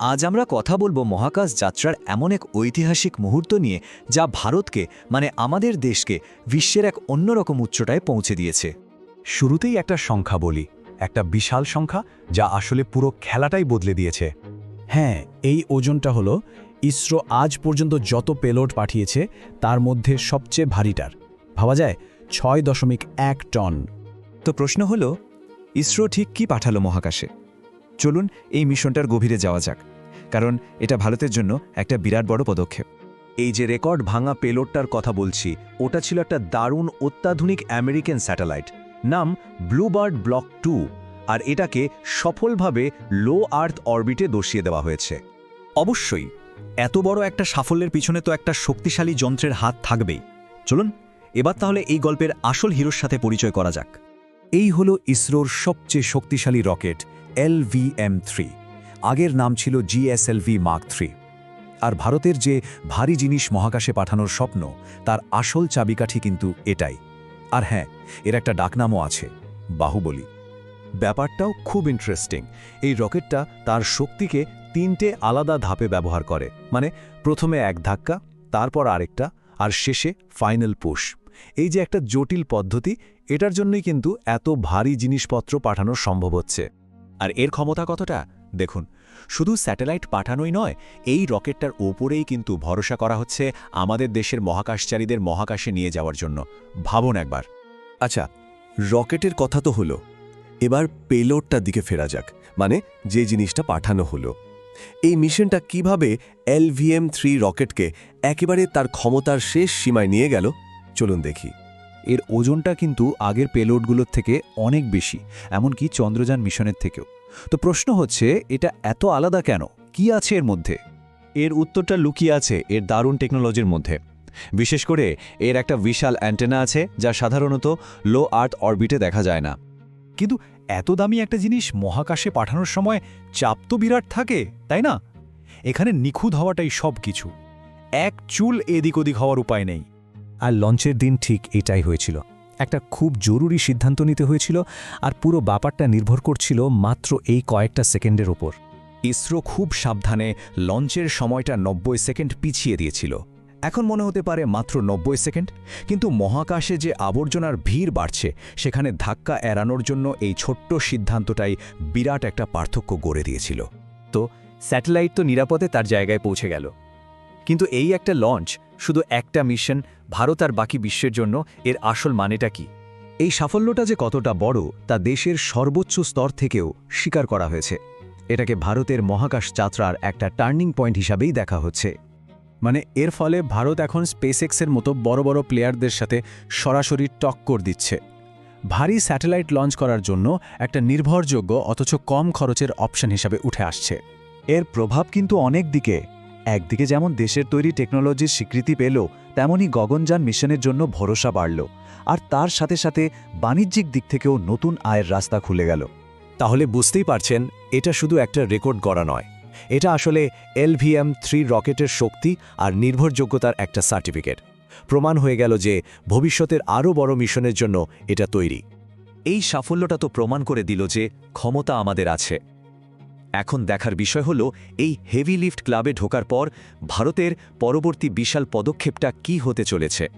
আজ আমরা কথা বলব মহাকাশ যাত্রার এমন এক ঐতিহাসিক মুহূর্ত নিয়ে, যা ভারতকে মানে আমাদের দেশকে, বিশ্বের এক অন্যরকম উচ্চতায় পৌঁছে দিয়েছে। শুরুতেই একটা সংখ্যা বলি, একটা বিশাল সংখ্যা, যা আসলে পুরো খেলাটাই বদলে দিয়েছে। হ্যাঁ এই ওজনটা হলো, ইসরো আজ পর্যন্ত যত পেলোড পাঠিয়েছে, তার মধ্যে সবচেয়ে ভারীটার। ভাবা যায়, ছয় দশমিক এক টন। তো প্রশ্ন হলো, ইসরো ঠিক কি পাঠালো মহাকাশে? চলুন এই মিশনটার গভীরে যাওয়া যাক, কারণ এটা ভারতের জন্য একটা বিরাট বড় পদক্ষেপ। এই যে রেকর্ড ভাঙা পেলোডটার কথা বলছি, ওটা ছিল একটা দারুণ অত্যাধুনিক আমেরিকান স্যাটেলাইট, নাম ব্লুবার্ড ব্লক টু, আর এটাকে সফলভাবে লো আর্থ অরবিটে দর্শিয়ে দেওয়া হয়েছে। অবশ্যই, এত বড় একটা সাফল্যের পিছনে তো একটা শক্তিশালী যন্ত্রের হাত থাকবেই। চলুন, এবার তাহলে এই গল্পের আসল হিরোর সাথে পরিচয় করা যাক। এই হলো ইসরোর সবচেয়ে শক্তিশালী রকেট, এলভিএম থ্রি। আগের নাম ছিল জিএসএলভি মার্ক থ্রি। আর ভারতের যে ভারী জিনিস মহাকাশে পাঠানোর স্বপ্ন, তার আসল চাবিকাঠি কিন্তু এটাই। আর হ্যাঁ এর একটা ডাকনামও আছে, বাহুবলী। ব্যাপারটাও খুব ইন্টারেস্টিং এই রকেটটা তার শক্তিকে তিনটে আলাদা ধাপে ব্যবহার করে। মানে প্রথমে এক ধাক্কা, তারপর আরেকটা, আর শেষে ফাইনাল পুশ এই যে একটা জটিল পদ্ধতি এটার জন্যই কিন্তু এত ভারী জিনিসপত্র পাঠানো সম্ভব হচ্ছে। আর এর ক্ষমতা কতটা? দেখুন, শুধু স্যাটেলাইট পাঠানোই নয়, এই রকেটটার ওপরেই কিন্তু ভরসা করা হচ্ছে আমাদের দেশের মহাকাশচারীদের মহাকাশে নিয়ে যাওয়ার জন্য। ভাবুন একবার। আচ্ছা রকেটের কথা তো হলো। এবার পেলোডটার দিকে ফেরা যাক মানে যে জিনিসটা পাঠানো হলো। এই মিশনটা কীভাবে এলভিএম থ্রি রকেটকে একেবারে তার ক্ষমতার শেষ সীমায় নিয়ে গেল? চলুন দেখি। এর ওজনটা কিন্তু আগের পেলোডগুলোর থেকে অনেক বেশি এমনকি চন্দ্রযান মিশনের থেকেও। তো প্রশ্ন হচ্ছে এটা এত আলাদা কেন? কি আছে এর মধ্যে? এর উত্তরটা লুকিয়ে আছে এর দারুণ টেকনোলজির মধ্যে। বিশেষ করে এর একটা বিশাল অ্যান্টেনা আছে যা সাধারণত লো আর্থ অরবিটে দেখা যায় না। কিন্তু এত দামি একটা জিনিস মহাকাশে পাঠানোর সময় চাপ তো বিরাট থাকে তাই না? এখানে নিখুঁত হওয়াটাই সব কিছু এক চুল এদিক ওদিক হওয়ার উপায় নেই। আর লঞ্চের দিন ঠিক এটাই হয়েছিল। একটা খুব জরুরি সিদ্ধান্ত নিতে হয়েছিল আর পুরো ব্যাপারটা নির্ভর করছিল মাত্র এই কয়েকটা সেকেন্ডের ওপর। ইসরো খুব সাবধানে লঞ্চের সময়টা নব্বই সেকেন্ড পিছিয়ে দিয়েছিল। এখন মনে হতে পারে মাত্র নব্বই সেকেন্ড, কিন্তু মহাকাশে যে আবর্জনার ভিড় বাড়ছে, সেখানে ধাক্কা এড়ানোর জন্য এই ছোট্ট সিদ্ধান্তটাই বিরাট একটা পার্থক্য গড়ে দিয়েছিল। তো, স্যাটেলাইট তো নিরাপদে তার জায়গায় পৌঁছে গেল। কিন্তু এই একটা লঞ্চ শুধু একটা মিশন, ভারত আর বাকি বিশ্বের জন্য এর আসল মানেটা কি? এই সাফল্যটা যে কতটা বড়, তা দেশের সর্বোচ্চ স্তর থেকেও স্বীকার করা হয়েছে। এটাকে ভারতের মহাকাশ যাত্রার একটা টার্নিং পয়েন্ট হিসাবেই দেখা হচ্ছে। মানে এর ফলে ভারত এখন স্পেসএক্সের মতো বড় বড় প্লেয়ারদের সাথে সরাসরি টক্কর দিচ্ছে। ভারী স্যাটেলাইট লঞ্চ করার জন্য একটা নির্ভরযোগ্য অথচ কম খরচের অপশন হিসাবে উঠে আসছে। এর প্রভাব কিন্তু অনেক দিকে একদিকে যেমন দেশের তৈরি টেকনোলজির স্বীকৃতি পেল তেমনই গগনযান মিশনের জন্য ভরসা বাড়ল। আর তার সাথে সাথে বাণিজ্যিক দিক থেকেও নতুন আয়ের রাস্তা খুলে গেল। তাহলে বুঝতেই পারছেন, এটা শুধু একটা রেকর্ড গড়া নয়। এটা আসলে এলভিএম থ্রি রকেটের শক্তি আর নির্ভরযোগ্যতার একটা সার্টিফিকেট। প্রমাণ হয়ে গেল যে ভবিষ্যতের আরও বড় মিশনের জন্য এটা তৈরি। এই সাফল্যটা তো প্রমাণ করে দিল যে ক্ষমতা আমাদের আছে। এখন দেখার বিষয় হল, এই হেভি লিফট ক্লাবে ঢোকার পর ভারতের পরবর্তী বিশাল পদক্ষেপটা কি হতে চলেছে।